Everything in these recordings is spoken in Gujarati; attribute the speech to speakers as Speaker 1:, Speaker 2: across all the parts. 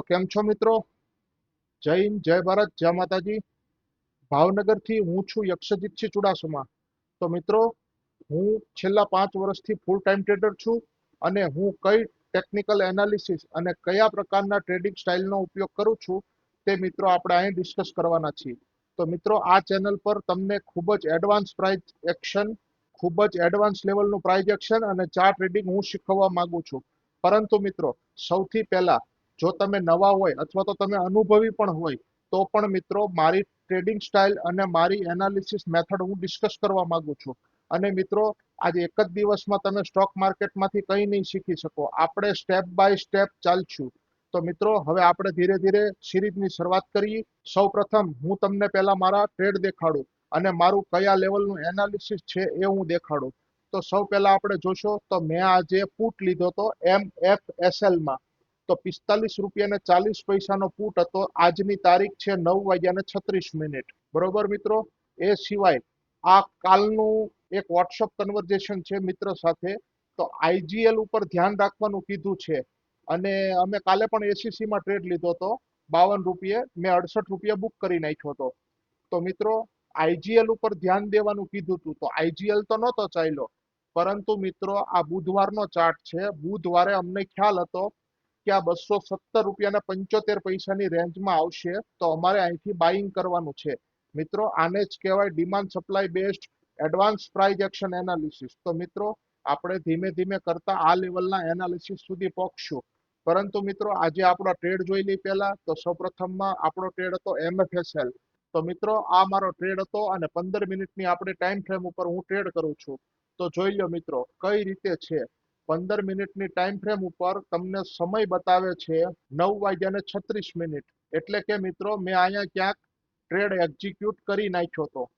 Speaker 1: તો કેમ છો મિત્રો? જય હિન્દ, જય ભારત, જય માતાજી. ભાવનગરથી હું છું યક્ષજીતસિંહ ચુડાસમા. તો મિત્રો, હું છેલ્લા પાંચ વર્ષથી ફૂલ ટાઈમ ટ્રેડર છું અને હું કઈ ટેકનિકલ એનાલિસિસ અને કયા પ્રકારના ટ્રેડિંગ સ્ટાઇલનો ઉપયોગ કરું છું તે મિત્રો આપણે અહીં ડિસ્કસ કરવાના છીએ. તો મિત્રો, આ ચેનલ પર તમને ખૂબ જ એડવાન્સ પ્રાઇઝ એક્શન ખૂબ જ એડવાન્સ લેવલનું પ્રાઇઝ એક્શન અને ચાર ટ્રેડિંગ હું શીખવવા માંગુ છું. પરંતુ મિત્રો, સૌથી પહેલા જો તમે નવા હોય અથવા તો તમે અનુભવી પણ હોય, તો પણ મિત્રો મારી ટ્રેડિંગ સ્ટાઇલ અને મારી એનાલિસિસ મેથડ હું ડિસ્કસ કરવા માંગુ છું. અને મિત્રો, આજે એક જ દિવસમાં તમે સ્ટોક માર્કેટમાંથી કંઈ નહીં શીખી શકો. આપણે સ્ટેપ બાય સ્ટેપ ચાલશું. તો મિત્રો, હવે આપણે ધીરે ધીરે સિરીઝની શરૂઆત કરીએ. સૌ પ્રથમ હું તમને પહેલા મારા ટ્રેડ દેખાડું અને મારું કયા લેવલનું એનાલિસિસ છે એ હું દેખાડું. તો સૌ પહેલા આપણે જોશો, તો મેં આજે પુટ લીધો હતો એમ એફ એસએલમાં તો પિસ્તાલીસ રૂપિયા ને ચાલીસ પૈસાનો પુટ હતો. આજની તારીખ છે નવ વાગ્યા ને છત્રીસ મિનિટ. બરોબર મિત્રો? એ સિવાય આ કાલનું એક વોટ્સઅપ કન્વર્ઝેશન છે મિત્ર સાથે. તો આઈજીએલ ઉપર ધ્યાન રાખવાનું કીધું છે. અને અમે કાલે પણ એસીસીમાં ટ્રેડ લીધો હતો. બાવન રૂપિયે, મેં અડસઠ રૂપિયા બુક કરી નાખ્યો હતો. તો મિત્રો આઈજીએલ ઉપર ધ્યાન દેવાનું કીધું હતું. તો આઈજીએલ તો નહોતો ચાલ્યો. પરંતુ મિત્રો, આ બુધવારનો ચાર્ટ છે. બુધવારે અમને ખ્યાલ હતો કે આ બસો સત્તર રૂપિયાના પંચોતેર પૈસાની રેન્જમાં આવશે, તો અમારે અહીંથી બાઇંગ કરવાનું છે. મિત્રો, આને જ કહેવાય demand supply based advance price action analysis તો મિત્રો, આપણે ધીમે ધીમે કરતા આ લેવલના એનાલિસિસ સુધી પહોંચશું. પરંતુ મિત્રો, આજે આપણો ટ્રેડ જોઈ લઈ પહેલા, તો સૌપ્રથમમાં આપણો ટ્રેડ હતો એમએફએસએલ તો મિત્રો, આ મારો ટ્રેડ હતો અને પંદર મિનિટની આપણે ટાઈમ ફ્રેમ ઉપર હું ટ્રેડ કરું છું. તો જોઈ લો મિત્રો, કઈ રીતે છે? પંદર મિનિટની ટાઈમ ફ્રેમ ઉપર તમને સમય બતાવે છે નવ વાગ્યા ને છત્રીસ મિનિટ. એટલે કે મિત્રો, મેં અહીંયા ક્યાંક ટ્રેડ એક્ઝિક્યુટ કરી નાખ્યો હતો.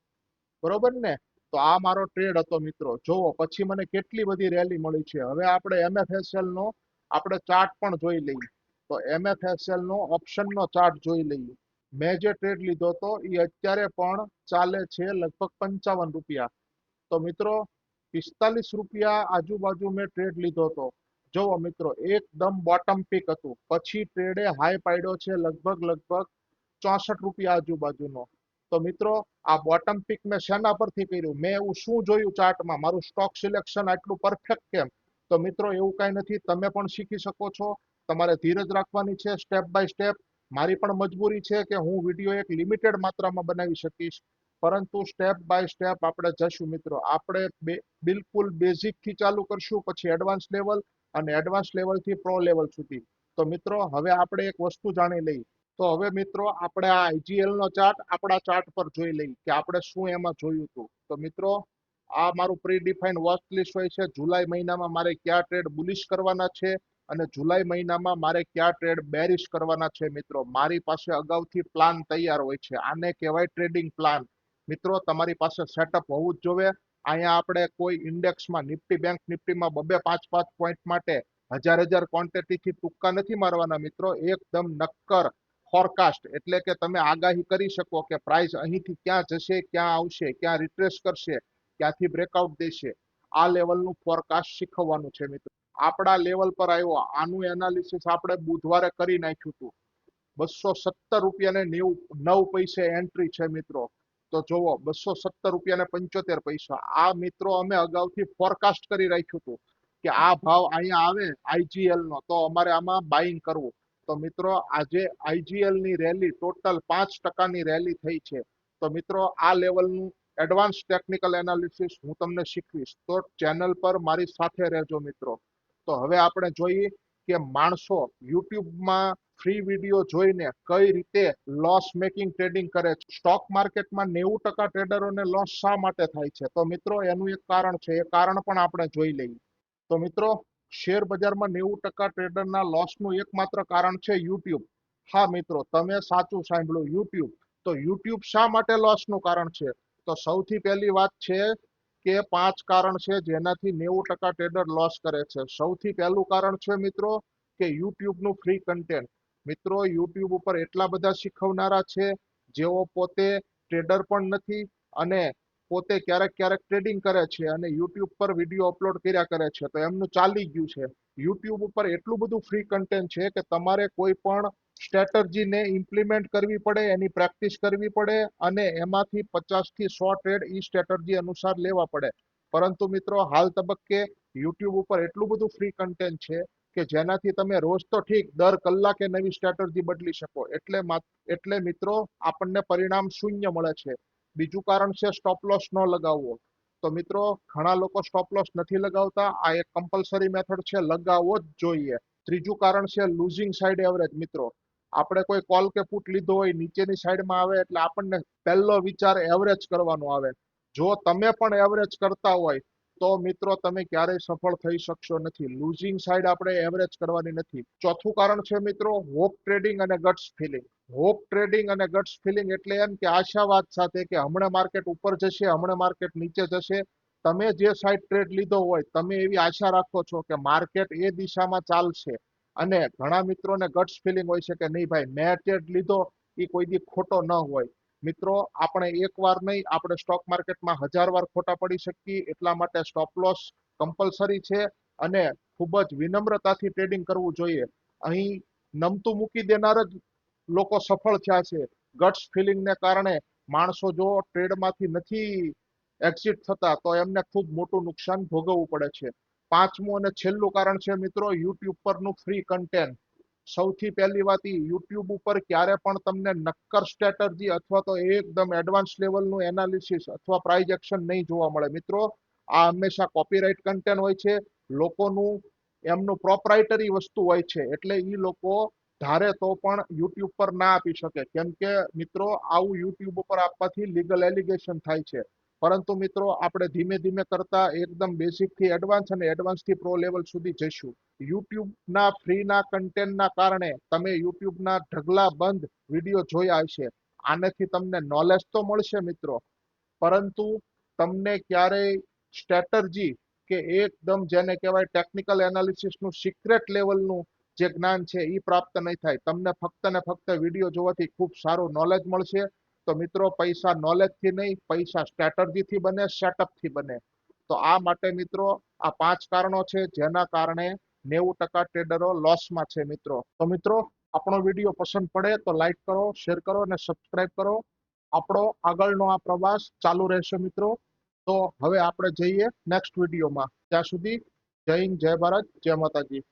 Speaker 1: બરોબર ને? તો આ મારો ટ્રેડ હતો મિત્રો. જોવો, પછી મને કેટલી બધી રેલી મળી છે. હવે આપણે એમએફએસએલ નો આપણે ચાર્ટ પણ જોઈ લઈએ. તો એમએફએસએલ નો ઓપ્શન નો ચાર્ટ જોઈ લઈએ. મેં જે ટ્રેડ લીધો હતો, એ અત્યારે પણ ચાલે છે લગભગ પંચાવન રૂપિયા. તો મિત્રો પિસ્તાલીસ રૂપિયા આજુબાજુ મેં ટ્રેડ લીધો હતો. જોવો મિત્રો, એકદમ બોટમ પીક હતું. પછી ટ્રેડે હાઈ પાડ્યો છે લગભગ લગભગ ચોસઠ રૂપિયા આજુબાજુનો. તો મિત્રો, આ બોટમ પીક મેં શેના પરથી કર્યું? મેં એવું શું જોયું ચાર્ટમાં મારું સ્ટોક સિલેક્શન આટલું પરફેક્ટ કેમ? તો મિત્રો, એવું કાંઈ નથી. તમે પણ શીખી શકો છો. તમારે ધીરજ રાખવાની છે સ્ટેપ બાય સ્ટેપ મારી પણ મજબૂરી છે કે હું વીડિયો એક લિમિટેડ માત્રામાં બનાવી શકીશ. પરંતુ સ્ટેપ બાય સ્ટેપ આપણે જશું મિત્રો. આપણે બિલકુલ બેઝિકથી ચાલુ કરશું, પછી એડવાન્સ લેવલ અને એડવાન્સ લેવલથી પ્રો લેવલ સુધી. તો મિત્રો, હવે આપણે એક વસ્તુ જાણી લઈએ. તો હવે મિત્રો, આપણે આ આઈજીએલ નો ચાર્ટ આપણા ચાર્ટ પર જોઈ લઈએ કે આપણે શું એમાં જોયું હતું. તો મિત્રો, આ મારું પ્રી ડિફાઇન વોચ લિસ્ટ હોય છે. જુલાઈ મહિનામાં મારે કયા ટ્રેડ બુલિશ કરવાના છે અને જુલાઈ મહિનામાં મારે કયા ટ્રેડ બેરિશ કરવાના છે મિત્રો? મારી પાસે અગાઉથી પ્લાન તૈયાર હોય છે. આને કહેવાય ટ્રેડિંગ પ્લાન મિત્રો, તમારી પાસે સેટઅપ હોવું જ જોવે અહીંયા આપણે કોઈ ઇન્ડેક્સમાં નિફ્ટી બેંક નિફ્ટીમાં બબે પાંચ પાંચ પોઈન્ટ માટે હજાર હજાર ક્વોન્ટિટીથી ટૂંકા નથી મારવાના મિત્રો. એકદમ નક્કર ફોરકાસ્ટ એટલે કે તમે આગાહી કરી શકો કે પ્રાઇસ અહીંથી ક્યાં જશે, ક્યાં આવશે, ક્યાં રિટ્રેસ કરશે, ક્યાંથી બ્રેકઆઉટ દેશે. આ લેવલનું ફોરકાસ્ટ શીખવવાનું છે મિત્રો. આપણા લેવલ પર આવ્યો. આનું એનાલિસિસ આપણે બુધવારે કરી નાખ્યું હતું. બસો સત્તર રૂપિયા ને નેવું, નવ પૈસે એન્ટ્રી છે મિત્રો. તો જોવો, બસો સત્તર રૂપિયા પંચોતેર પૈસા. આ મિત્રો અમે અગાઉથી ફોરકાસ્ટ કરી રાખ્યું હતું કે આ ભાવ અહીંયા આવે આઈજીએલ નો તો અમારે આમાં બાઇંગ કરવું. તો મિત્રો, આજે આઈજીએલની રેલી ટોટલ પાંચ ટકાની રેલી થઈ છે. તો મિત્રો, આ લેવલનું એડવાન્સ ટેકનિકલ એનાલિસિસ હું તમને શીખવીશ. તો ચેનલ પર મારી સાથે રહેજો મિત્રો. તો હવે આપણે જોઈએ કે માણસો યુટ્યુબમાં ફ્રી વીડિયો જોઈને કઈ રીતે લોસ મેકિંગ ટ્રેડિંગ કરે છે? સ્ટોક માર્કેટમાં નેવું ટકા ટ્રેડરોને લોસ શા માટે થાય છે? તો મિત્રો, એનું એક કારણ છે, એ કારણ પણ આપણે જોઈ લઈએ. તો મિત્રો, શેર બજારમાં નેવું ટકા ટ્રેડરના લોસનું એકમાત્ર કારણ છે યુટ્યુબ. હા મિત્રો, તમે સાચું સાંભળ્યું, યુટ્યુબ. તો યુટ્યુબ શા માટે લોસનું કારણ છે? તો સૌથી પહેલી વાત છે કે પાંચ કારણ છે જેનાથી નેવું ટકા ટ્રેડર લોસ કરે છે. સૌથી પહેલું કારણ છે મિત્રો કે યુટ્યુબનું ફ્રી કન્ટેન્ટ મિત્રો, યુટ્યુબ ઉપર એટલા બધા શીખવનારા છે, જેઓ પોતે ટ્રેડર પણ નથી અને પોતે ક્યારેક ક્યારેક ટ્રેડિંગ કરે છે અને યુટ્યુબ પર વીડિયો અપલોડ કર્યા કરે છે. તો એમનું ચાલી ગયું છે. યુટ્યુબ ઉપર એટલું બધું ફ્રી કન્ટેન્ટ છે કે તમારે કોઈ પણ સ્ટ્રેટર્જીને ઇમ્પ્લિમેન્ટ કરવી પડે, એની પ્રેક્ટિસ કરવી પડે અને એમાંથી પચાસથી સો ટ્રેડ ઈ સ્ટ્રેટર્જી અનુસાર લેવા પડે. પરંતુ મિત્રો, હાલ તબક્કે યુટ્યુબ ઉપર એટલું બધું ફ્રી કન્ટેન્ટ છે કે જેનાથી તમે રોજ તો ઠીક દર કલાકે નવી સ્ટ્રેટર્જી બદલી શકો. એટલે એટલે મિત્રો, આપણને પરિણામ શૂન્ય મળે છે. બીજું કારણ છે સ્ટોપ લોસ ન લગાવવો. તો મિત્રો, ઘણા લોકો સ્ટોપ લોસ નથી લગાવતા. આ એક કમ્પલસરી મેથડ છે, લગાવવો જ જોઈએ. ત્રીજું કારણ છે લૂઝિંગ સાઈડ એવરેજ મિત્રો. આપણે કોઈ કોલ કે પુટ લીધો હોય, નીચેની સાઈડમાં આવે એટલે આપણને પહેલો વિચાર એવરેજ કરવાનો આવે. જો તમે પણ એવરેજ કરતા હોય, તો મિત્રો તમે ક્યારેય સફળ થઈ શકશો નથી. લૂઝિંગ સાઈડ આપણે એવરેજ કરવાની નથી. ચોથું કારણ છે મિત્રો હોપ ટ્રેડિંગ અને ગટ્સ ફિલિંગ હોપ ટ્રેડિંગ અને ગટ્સ ફિલિંગ એટલે એમ કે આશાવાદ સાથે કે હમણાં માર્કેટ ઉપર જશે, હમણાં માર્કેટ નીચે જશે. તમે જે સાઈડ ટ્રેડ લીધો હોય, તમે એવી આશા રાખો છો કે માર્કેટ એ દિશામાં ચાલશે. અને ઘણા મિત્રોને ગટ્સ ફિલિંગ હોય છે કે નહીં ભાઈ, મેં ટ્રેડ લીધો એ કોઈ દી ખોટો ન હોય. મિત્રો, આપણે એકવાર નહીં, આપણે સ્ટોક માર્કેટમાં હજાર વાર ખોટા પડી શકીએ, એટલા માટે સ્ટોપ લોસ કમ્પલસરી છે અને ખૂબ જ વિનમ્રતાથી ટ્રેડિંગ કરવું જોઈએ. અહીં નમતું મૂકી દેનાર જ લોકો સફળ થયા છે. ગટ્સ ફિલિંગને કારણે માણસો જો ટ્રેડમાંથી નથી એક્ઝિટ થતા, તો એમને ખૂબ મોટું નુકસાન ભોગવવું પડે છે. પાંચમું અને છેલ્લું કારણ છે મિત્રો યુટ્યુબ પરનું ફ્રી કન્ટેન્ટ સૌથી પહેલી વાત યુટ્યુબ ઉપર ક્યારે પણ તમને નક્કર સ્ટ્રેટર્જી અથવા તો એકદમ એડવાન્સ લેવલનું એનાલિસિસ અથવા પ્રાઇઝ એક્શન નહીં જોવા મળે. મિત્રો, આ હંમેશા કોપીરાઇટ કન્ટેન્ટ હોય છે. લોકોનું એમનું પ્રોપરાઇટરી વસ્તુ હોય છે. એટલે એ લોકો ધારે તો પણ યુટ્યુબ પર ના આપી શકે. કેમ કે મિત્રો, આવું યુટ્યુબ ઉપર આપવાથી લીગલ એલિગેશન થાય છે. પરંતુ મિત્રો, આપણે ધીમે ધીમે કરતા એકદમ બેસિકથી એડવાન્સ અને એડવાન્સથી પ્રો લેવલ સુધી જઈશું. યુટ્યુબના ફ્રીના કન્ટેન્ટના કારણે તમે યુટ્યુબના ઢગલા બંધ વીડિયો જોયા હશે. આનેથી તમને નોલેજ તો મળશે મિત્રો, પરંતુ તમને ક્યારેય સ્ટ્રેટર્જી કે એકદમ જેને કહેવાય ટેકનિકલ એનાલિસિસનું સિક્રેટ લેવલનું જે જ્ઞાન છે એ પ્રાપ્ત નહીં થાય. તમને ફક્ત ને ફક્ત વીડિયો જોવાથી ખૂબ સારું નોલેજ મળશે. તો મિત્રો, પૈસા નોલેજથી નહીં, પૈસા સ્ટ્રેટર્જીથી બને સેટઅપથી બને. તો આ માટે મિત્રો, આ પાંચ કારણો છે જેના કારણે નેવું ટકા ટ્રેડરો લોસમાં છે મિત્રો. તો મિત્રો, આપણો વીડિયો પસંદ પડે તો લાઈક કરો શેર કરો અને સબસ્ક્રાઈબ કરો. આપણો આગળનો આ પ્રવાસ ચાલુ રહેશે મિત્રો. તો હવે આપણે જઈએ નેક્સ્ટ વિડીયોમાં. ત્યાં સુધી જય હિન્દ, જય ભારત, જય માતાજી.